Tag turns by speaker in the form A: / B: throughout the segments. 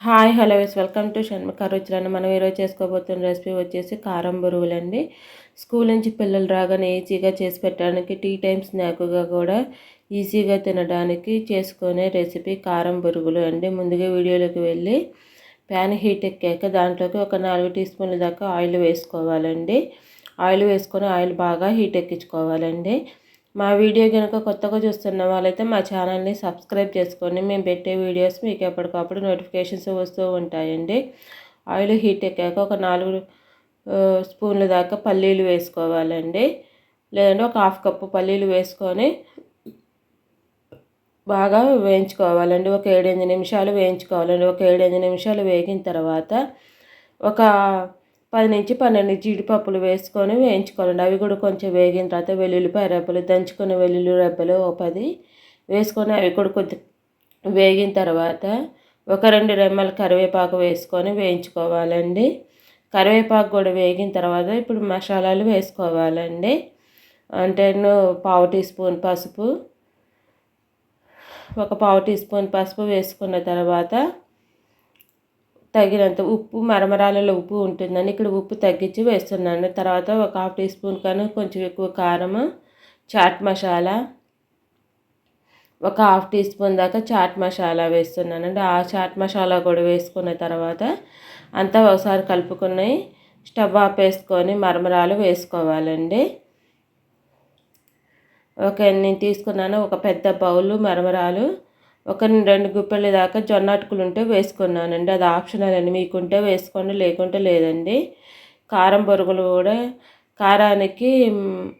A: Hi hello welcome to Shanmukha రుచులను మనం ఈరోజు చేసుకోబోతున్న recipe వచ్చేసి కారం బురువులండి స్కూల్ నుంచి పిల్లలు రాగానే ఈజీగా చేసి పెట్టడానికి టీ టైమ్ స్నాక్గా కూడా ఈజీగా తినడానికి చేసుకునే రెసిపీ కారం బురుగులు అండి. ముందుగా వీడియోలోకి వెళ్ళి ప్యాన్ హీట్ ఎక్కాక దాంట్లోకి ఒక నాలుగు టీ స్పూన్ల దాకా ఆయిల్ వేసుకోవాలండి. ఆయిల్ వేసుకొని ఆయిల్ బాగా హీట్ ఎక్కించుకోవాలండి. మా వీడియో కనుక కొత్తగా చూస్తున్న వాళ్ళైతే మా ఛానల్ని సబ్స్క్రైబ్ చేసుకోండి. మేము పెట్టే వీడియోస్ మీకు ఎప్పటికప్పుడు నోటిఫికేషన్స్ వస్తూ ఉంటాయండి. ఆయిల్ హీట్ ఎక్కాక ఒక నాలుగు స్పూన్ల దాకా పల్లీలు వేసుకోవాలండి. లేదంటే ఒక హాఫ్ కప్పు పల్లీలు వేసుకొని బాగా వేయించుకోవాలండి. ఒక ఏడెనిమిది నిమిషాలు వేయించుకోవాలండి. ఒక ఏడెనిమిది నిమిషాలు వేగిన తర్వాత ఒక పది నుంచి పన్నెండు జీడిపప్పులు వేసుకొని వేయించుకోవాలండి. అవి కూడా కొంచెం వేగిన తర్వాత వెల్లుల్లిపాయ రెబ్బలు దంచుకున్న వెల్లుల్లి రెబ్బలు ఒక పది వేసుకొని అవి కూడా కొద్ది వేగిన తర్వాత ఒక రెండు రెమ్మల కరివేపాకు వేసుకొని వేయించుకోవాలండి. కరివేపాకు కూడా వేగిన తర్వాత ఇప్పుడు మసాలాలు వేసుకోవాలండి. అంటే పావు టీ స్పూన్ పసుపు ఒక పావు టీ స్పూన్ పసుపు వేసుకున్న తర్వాత తగినంత ఉప్పు మరమరాలలో ఉప్పు ఉంటుందని ఇక్కడ ఉప్పు తగ్గించి వేస్తున్నాను. తర్వాత ఒక హాఫ్ టీ స్పూన్ కన్నా కొంచెం ఎక్కువ కారం చాట్ మసాలా ఒక హాఫ్ టీ స్పూన్ దాకా చాట్ మసాలా వేస్తున్నానండి ఆ చాట్ మసాలా కూడా వేసుకున్న తర్వాత అంతా ఒకసారి కలుపుకుని స్టవ్ ఆఫ్ వేసుకొని మరమరాలు వేసుకోవాలండి. ఓకే నేను తీసుకున్నాను ఒక పెద్ద బౌలు మరమరాలు. ఒక రెండు గుప్పెల దాకా జొన్న అటుకులు ఉంటే వేసుకున్నానండి. అది ఆప్షనల్ అండి మీకుంటే వేసుకోండి లేకుంటే లేదండి. కారం బొరుగులు కూడా కారానికి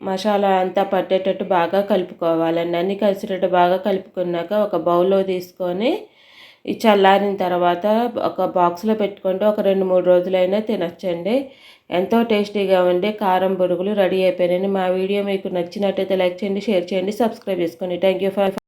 A: మసాలా అంతా పట్టేటట్టు బాగా కలుపుకోవాలండి. అన్నీ కలిసేటట్టు బాగా కలుపుకున్నాక ఒక బౌల్లో తీసుకొని ఈ చల్లారిన తర్వాత ఒక బాక్స్లో పెట్టుకుంటే ఒక రెండు మూడు రోజులైనా తినచ్చండి. ఎంతో టేస్టీగా ఉండే కారం బొరుగులు రెడీ అయిపోయినాయి మా వీడియో మీకు నచ్చినట్టయితే లైక్ చేయండి షేర్ చేయండి సబ్స్క్రైబ్ చేసుకోండి. Thank you for